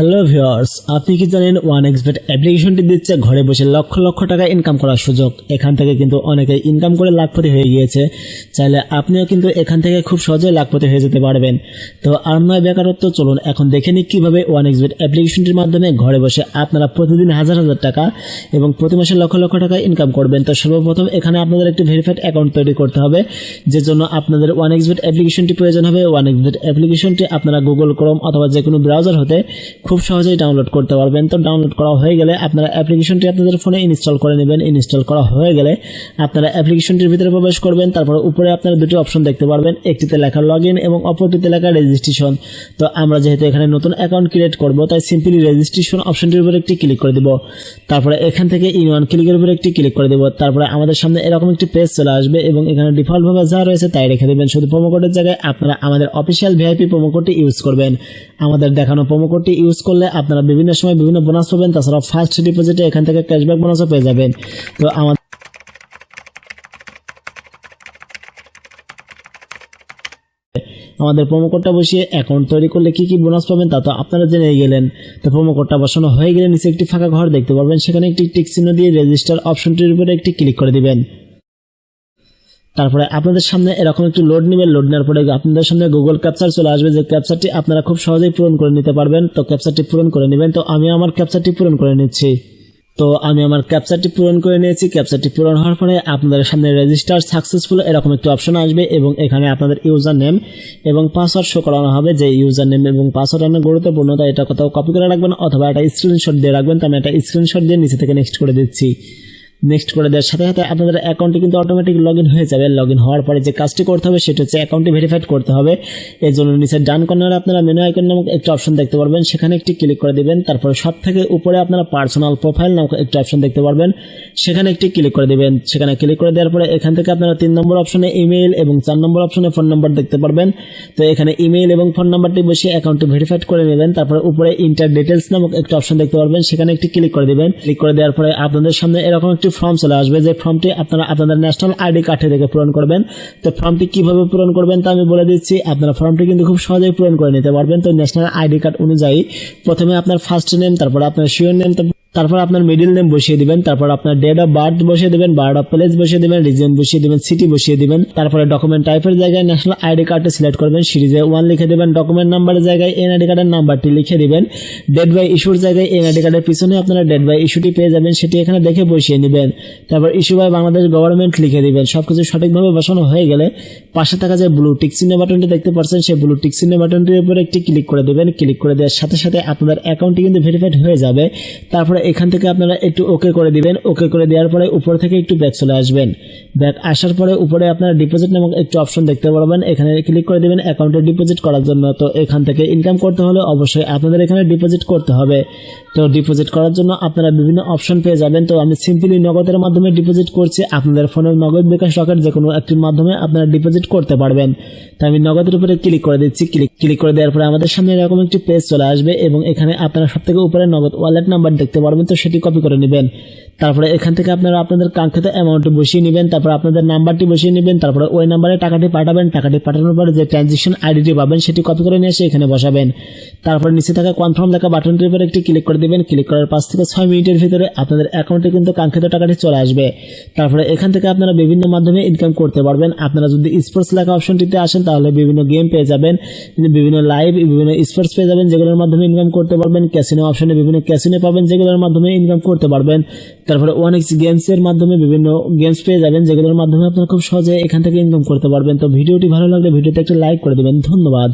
Hello viewers, আপনি কি জানেন ওয়ান এক্সবেট অ্যাপ্লিকেশনটি দিচ্ছে, ঘরে বসে লক্ষ লক্ষ টাকা ইনকাম করার সুযোগ। এখান থেকে কিন্তু অনেকে ইনকাম করে লাখপতি হয়ে গিয়েছে। চাইলে আপনিও কিন্তু এখান থেকে খুব সহজে লাখপতি হয়ে যেতে পারবেন। তো নয় বেকারত্ব, চলুন এখন দেখে নিই কীভাবে ওয়ান এক্সবেট অ্যাপ্লিকেশনটির মাধ্যমে ঘরে বসে আপনারা প্রতিদিন হাজার হাজার টাকা এবং প্রতি মাসে লক্ষ লক্ষ টাকা ইনকাম করবেন। তো সর্বপ্রথম এখানে আপনাদের একটি ভেরিফাইড অ্যাকাউন্ট তৈরি করতে হবে, যে জন্য আপনাদের ওয়ান এক্সবেট অ্যাপ্লিকেশনটি প্রয়োজন হবে। ওয়ান এক্সবেট অ্যাপ্লিকেশনটি আপনারা গুগল ক্রোম অথবা যে কোনো ব্রাউজার হতে খুব সহজেই ডাউনলোড করতে পারবেন। তো ডাউনলোড করা হয়ে গেলে আপনারা অ্যাপ্লিকেশনটি আপনাদের ফোনে ইনস্টল করে নেবেন। ইনস্টল করা হয়ে গেলে আপনারা অ্যাপ্লিকেশনটির ভিতরে প্রবেশ করবেন। তারপর উপরে আপনারা দুটি অপশন দেখতে পারবেন। একটিতে লেখা লগ ইন এবং অপরটিতে লেখা রেজিস্ট্রেশন তো আমরা যেহেতু এখানে নতুন অ্যাকাউন্ট ক্রিয়েট করব, তাই সিম্পলি রেজিস্ট্রেশন অপশনটির উপর একটি ক্লিক করে দিব। তারপরে এখান থেকে ইন ওয়ান ক্লিকের উপর একটি ক্লিক করে দেব। তারপরে আমাদের সামনে এরকম একটি পেজ চলে আসবে এবং এখানে ডিফল্টভাবে যা রয়েছে তাই রেখে দেবেন। শুধু প্রোমো কোডের জায়গায় আপনারা আমাদের অফিসিয়াল ভিআইপি প্রোমো কোডটি ইউজ করবেন। আমাদের দেখানো প্রোমো কোডটি ইউজ করলে আপনারা বিভিন্ন সময় বিভিন্ন বোনাস পাবেন তাছাড়া ফার্স্ট ডিপোজিটে এখান থেকে ক্যাশব্যাক বোনাসও পেয়ে যাবেন। তো আমাদের আমাদের প্রোমো কোডটা বসিয়ে অ্যাকাউন্ট তৈরি করলে কি কি বোনাস পাবেন তা তো আপনারা জেনে গেলেন। তো প্রোমো কোডটা বসানো হয়ে গেলে নিচে একটি ফাঁকা ঘর দেখতে পারবেন, সেখানে একটি টিক চিহ্ন দিয়ে রেজিস্টার অপশনটির উপরে একটি ক্লিক করে দিবেন। তারপরে আপনাদের সামনে এরকম একটি লোড নেবেন লোড নেওয়ার পরে আপনাদের সামনে গুগল ক্যাপচার চলে আসবে। যে ক্যাপচারটি আপনারা খুব সহজেই পূরণ করে নিতে পারবেন, তো ক্যাপচারটি পূরণ করে নেবেন। তো আমি আমার ক্যাপচারটি পূরণ করে নিচ্ছি। তো আমি আমার ক্যাপচারটি পূরণ করে নিয়েছি। ক্যাপচারটি পূরণ হওয়ার পরে আপনাদের সামনে রেজিস্টার সাকসেসফুল এরকম একটি অপশন আসবে এবং এখানে আপনাদের ইউজার নেম এবং পাসওয়ার্ড শো করানো হবে। যে ইউজার নেম এবং পাসওয়ার্ড অনেক গুরুত্বপূর্ণ, তাই এটা কোথাও কপি করে রাখবেন অথবা একটা স্ক্রিনশট দিয়ে রাখবেন। তো আমি একটা স্ক্রিনশট দিয়ে নিচে থেকে নেক্সট করে দিচ্ছি। নেক্সট করে দেওয়ার সাথে সাথে আপনাদের অ্যাকাউন্টে কিন্তু অটোমেটিক লগ হয়ে যাবে। লগ হওয়ার পরে যে কাজটি করতে হবে, সেটা হচ্ছে অ্যাকাউন্টটি ভেরিফাইড করতে হবে। এর জন্য নিচে ডান কর্নারে আপনারা মেনু আইকন নামক একটি অপশন দেখতে পারবেন। সেখানে একটি ক্লিক করে দিবেন। তারপরে সব থেকে উপরে আপনারা পার্সোনাল প্রোফাইল নামক একটি অপশন দেখতে পারবেন। সেখানে একটি ক্লিক করে দিবেন। সেখানে ক্লিক করে দেওয়ার পরে এখান থেকে আপনারা তিন নম্বর অপশনে ইমেইল এবং চার নম্বর অপশনে ফোন নাম্বার দেখতে পারবেন। তো এখানে ইমেইল এবং ফোন নাম্বারটি বসে অ্যাকাউন্টটি ভেরিফাইড করে নেবেন। তারপরে উপরে ইন্টার ডিটেলস নামক একটি অপশন দেখতে পারবেন। সেখানে একটি ক্লিক করে দিবেন। ক্লিক করে দেওয়ার পরে আপনাদের সামনে এরকম একটি ফর্ম চলে আসবে। যে ফর্মটি আপনারা আপনাদের ন্যাশনাল আইডি কার্ডে থেকে পূরণ করবেন, তো ফর্মটি কীভাবে পূরণ করবেন তা আমি বলে দিচ্ছি। আপনারা ফর্মটি কিন্তু খুব সহজেই পূরণ করে নিতে পারবেন। তো ন্যাশনাল আইডি কার্ড অনুযায়ী প্রথমে আপনার ফার্স্ট নেম তারপর আপনার শিওর নেম তারপর আপনার মিডিল নেম বসিয়ে দিবেন, তারপর আপনার ডেট অফ বার্থ বসিয়ে দিবেন বার্থ অফ প্লেস বসিয়ে দিবেন রিজন বসিয়ে দিবেন সিটি বসিয়ে দিবেন। তারপরে ডকুমেন্ট টাইপের জায়গায় ন্যাশনাল আইডি কার্ডটি সিলেক্ট করবেন সিরিজে ওয়ান লিখে দেবেন ডকুমেন্ট নাম্বারের জায়গায় এনআইডি কার্ডের নাম্বারটি লিখে দিবেন। ডেট বাই ইস্যুর জায়গায় এনআইডি কার্ডের পিছনে আপনারা ডেট বাই ইস্যুটি পেয়ে যাবেন, সেটি এখানে দেখে বসিয়ে নেবেন। তারপর ইস্যু বাই বাংলাদেশ গভর্নমেন্ট লিখে দিবেন, সবকিছু সঠিকভাবে বসানো হয়ে গেলে পাশে থাকা যে ব্লু টিক চিহ্ন বাটনটি দেখতে পাচ্ছেন, সেই ব্লু টিক চিহ্ন বাটনটির উপরে একটি ক্লিক করে দেবেন। ক্লিক করে দেওয়ার সাথে সাথে আপনাদের অ্যাকাউন্টটি কিন্তু ভেরিফাইড হয়ে যাবে। তারপরে এখান থেকে আপনারা একটু ওকে করে দিবেন। ওকে করে দেওয়ার পরে উপর থেকে একটু ব্যাক চলে আসবেন। ব্যাক আসার পরে উপরে আপনারা ডিপোজিট নামক একটু অপশন দেখতে পারবেন। এখানে ক্লিক করে দিবেন অ্যাকাউন্টে ডিপোজিট করার জন্য। তো এখান থেকে ইনকাম করতে হলে অবশ্যই আপনাদের এখানে ডিপোজিট করতে হবে। তো ডিপোজিট করার জন্য আপনারা বিভিন্ন অপশন পেয়ে যাবেন। তো আমি সিম্পলি নগদের মাধ্যমে ডিপোজিট করছি। আপনাদের ফোনের নগদ বিকাশ রকেট যে কোনো একটির মাধ্যমে আপনারা ডিপোজিট করতে পারবেন। তো আমি নগদের উপরে ক্লিক করে দিচ্ছি। ক্লিক ক্লিক করে দেওয়ার পরে আমাদের সামনে এরকম একটি পেজ চলে আসবে এবং এখানে আপনারা সব থেকে উপরে নগদ ওয়ালেট নাম্বার দেখতে পারবেন, তো সেটি কপি করে নেবেন। তারপরে এখান থেকে আপনারা আপনাদের কাঙ্ক্ষিত অ্যামাউন্টটি বসিয়ে নেবেন, তারপর আপনাদের নাম্বারটি বসিয়ে নেবেন, তারপরে ওই নাম্বারে টাকাটি পাঠাবেন, টাকাটি পাঠানোর পরে যে ট্রানজেকশন আইডিটি পাবেন, সেটি কপি করে নিয়ে এসে এখানে বসাবেন। তারপর নিচে থাকা কনফার্ম লেখা বাটনটির উপরে একটি ক্লিক করে দেবেন। ক্লিক করার পাঁচ থেকে ছয় মিনিটের ভিতরে আপনাদের অ্যাকাউন্টে কিন্তু কাঙ্ক্ষিত টাকাটি চলে আসবে। তারপরে এখান থেকে আপনারা বিভিন্ন মাধ্যমে ইনকাম করতে পারবেন। আপনারা যদি স্পোর্টস লেখা অপশনটিতে আসেন, তাহলে বিভিন্ন গেম পেয়ে যাবেন, বিভিন্ন লাইভ বিভিন্ন স্পোর্টস পেয়ে যাবেন, যেগুলোর মাধ্যমে ইনকাম করতে পারবেন ক্যাসিনো অপশনে বিভিন্ন ক্যাসিনো পাবেন, যেগুলোর মাধ্যমে ইনকাম করতে পারবেন। তারপরে ওয়ান এক্স গেমসের মাধ্যমে বিভিন্ন গেমস পেয়ে যাবেন, যেগুলোর মাধ্যমে আপনারা খুব সহজে এখান থেকে ইনকাম করতে পারবেন। তো ভিডিওটি ভালো লাগলে ভিডিওতে একটা লাইক করে দেবেন। ধন্যবাদ।